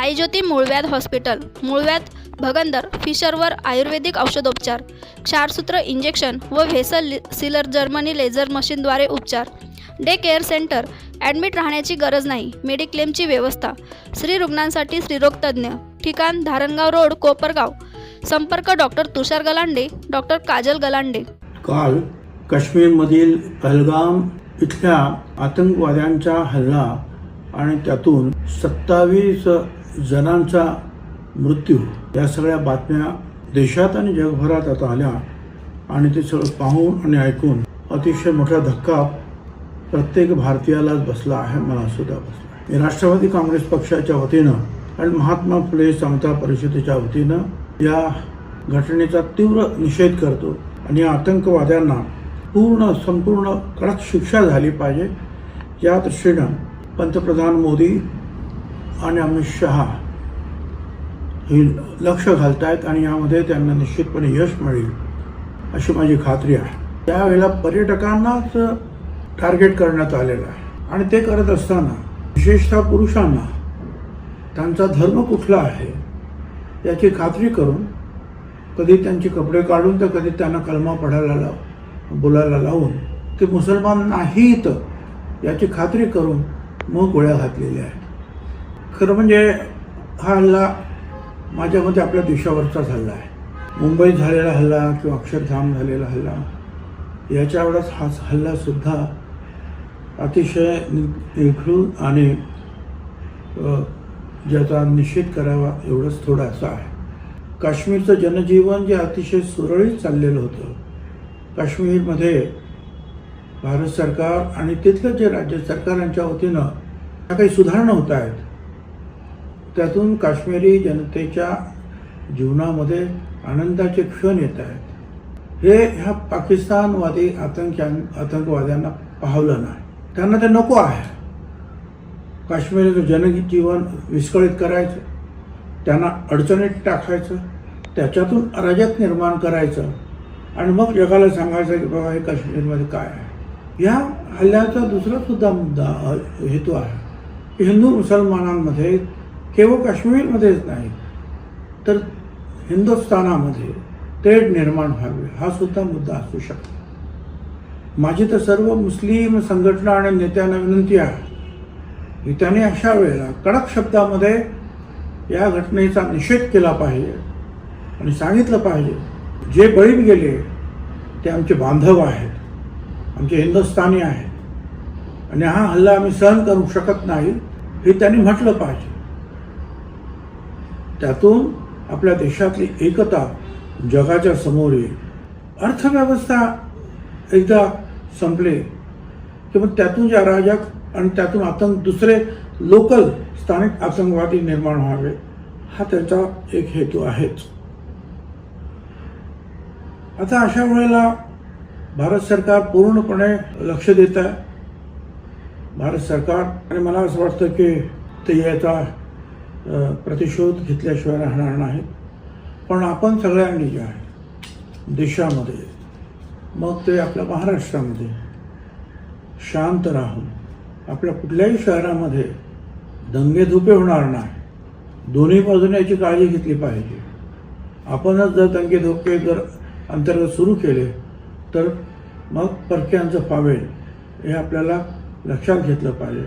साईज्योती मूळव्याध हॉस्पिटल मूळव्याध भगंदर फिशरवर आयुर्वेदिक औषधोपचार क्षारसूत्र इंजेक्शन व व्हेसल सिलर जर्मनी लेझर मशीनद्वारे उपचार. डे केअर सेंटर ॲडमिट राहण्याची गरज नाही मेडिक्लेमची व्यवस्था. स्त्री रुग्णांसाठी स्त्रीरोगतज्ज्ञ ठिकाण धारणगाव रोड कोपरगाव. संपर्क डॉक्टर तुषार गलांडे डॉक्टर काजल गलांडे. काल काश्मीरमधील पहलगाम इथल्या आतंकवाद्यांचा हल्ला आणि त्यातून सत्तावीस जणांचा मृत्यू या सगळ्या बातम्या देशात आणि जगभरात आता आल्या आणि ते सगळं पाहून आणि ऐकून अतिशय मोठा धक्का प्रत्येक भारतीयालाच बसला आहे मला सुद्धा बसला मी राष्ट्रवादी काँग्रेस पक्षाच्या वतीनं आणि महात्मा फुले समता परिषदेच्या वतीनं या घटनेचा तीव्र निषेध करतो आणि या आतंकवाद्यांना पूर्ण संपूर्ण कडक शिक्षा झाली पाहिजे. या दृष्टीनं पंतप्रधान मोदी आणि अमित शहा हे लक्ष घालत आहेत आणि यामध्ये त्यांना निश्चितपणे यश मिळेल अशी माझी खात्री आहे. त्यावेळेला पर्यटकांनाच टार्गेट करण्यात आलेलं आहे. आणि ते करत असताना विशेषतः पुरुषांना त्यांचा धर्म कुठला आहे याची खात्री करून कधी त्यांचे कपडे काढून तर कधी त्यांना कलमा पडायला लाव बोलायला लावून ते मुसलमान नाहीत याची खात्री करून मग गोळ्या घातलेल्या आहेत. खरं म्हणजे हा हल्ला माझ्या मते आपल्या देशावरचाच हल्ला आहे. मुंबईत झालेला हल्ला किंवा अक्षरधाम झालेला हल्ला याच्यावेळेस हा हल्लासुद्धा अतिशय नि- निखळून आणि ज्याचा निषेध करावा एवढंच थोडासा आहे. काश्मीरचं जनजीवन जे अतिशय सुरळीत चाललेलं होतं काश्मीरमध्ये भारत सरकार आणि तिथलं जे राज्य सरकारांच्या वतीनं ज्या काही सुधारणा होत आहेत त्यातून काश्मीरी जनतेच्या जीवनामध्ये आनंदाचे क्षण येत आहेत. हे ह्या पाकिस्तानवादी आतंक आतंकवाद्यांना पाहवलं नाही. त्यांना ते नको आहे. काश्मीरचं जनजीवन विस्कळीत करायचं त्यांना अडचणीत टाकायचं त्याच्यातून अराजक निर्माण करायचं आणि मग जगाला सांगायचं की बाबा हे काश्मीरमध्ये काय आहे? या हल्ल्याचा दुसरा सुद्धा मुद्दा हेतू आहे. हिंदू मुसलमानांमध्ये केवळ काश्मीरमध्येच नाही तर हिंदुस्थानामध्ये तेढ निर्माण व्हावे हा सुद्धा मुद्दा असू शकतो. माझी तर सर्व मुस्लिम संघटना आणि नेत्यांना विनंती आहे की त्यांनी अशा वेळेला कडक शब्दामध्ये या घटनेचा निषेध केला पाहिजे आणि सांगितलं पाहिजे जे बळी गेले ते आमचे बांधव आहेत आमचे हिंदुस्थानी आहेत. आणि हा हल्ला आम्ही सहन करू शकत नाही हे त्यांनी म्हटलं पाहिजे. त्यातून आपल्या देशातली एकता जगाच्या समोर येईल. अर्थव्यवस्था एकदा संपले की मग त्यातून जे अराजक आणि त्यातून आतंक दुसरे लोकल स्थानिक आतंकवादी निर्माण व्हावे हा त्याचा एक हेतू आहेच. आता अशा वेळेला भारत सरकार पूर्णपणे लक्ष देत आहे. भारत सरकार आणि मला असं वाटतं की ते याचा प्रतिशोध घेतल्याशिवाय राहणार नाही पण आपण सगळ्यांनी जे आहे देशामध्ये मग ते आपल्या महाराष्ट्रामध्ये शांत राहून आपल्या कुठल्याही शहरामध्ये दंगेधुपे होणार नाही. दोन्ही बाजूने याची काळजी घेतली पाहिजे. आपणच जर दंगेधोके जर अंतर्गत सुरू केले तर मग परक्यांचं पावेल हे आपल्याला लक्षात घेतलं पाहिजे.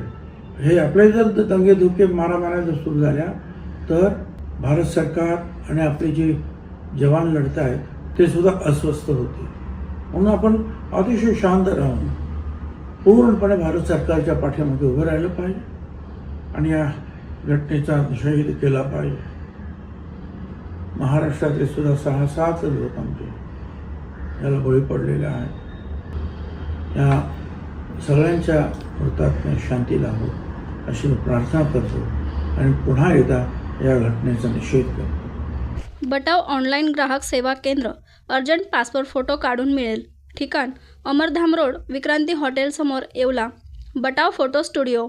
हे आपले जर दंगेधुके मारामाऱ्या जर सुरू झाल्या तर भारत सरकार आणि आपले जे जवान लढत आहेत ते सुद्धा अस्वस्थ होते म्हणून आपण अतिशय शांत राहून पूर्णपणे भारत सरकारच्या पाठीमागे उभं राहिलं पाहिजे आणि या घटनेचा निषेध केला पाहिजे. महाराष्ट्रातले सुद्धा सहा सात लोक आमचे याला बळी पडलेले आहेत. या सगळ्यांच्या हुतात्म्या शांती लाभो अशी मी प्रार्थना करतो आणि पुन्हा एकदा या घटनेचा निषेध करतो. बटाव ऑनलाईन ग्राहक सेवा केंद्र अर्जंट पासपोर्ट फोटो काढून मिळेल. ठिकाण अमरधाम रोड विक्रांती हॉटेलसमोर येवला. Batav photo studio.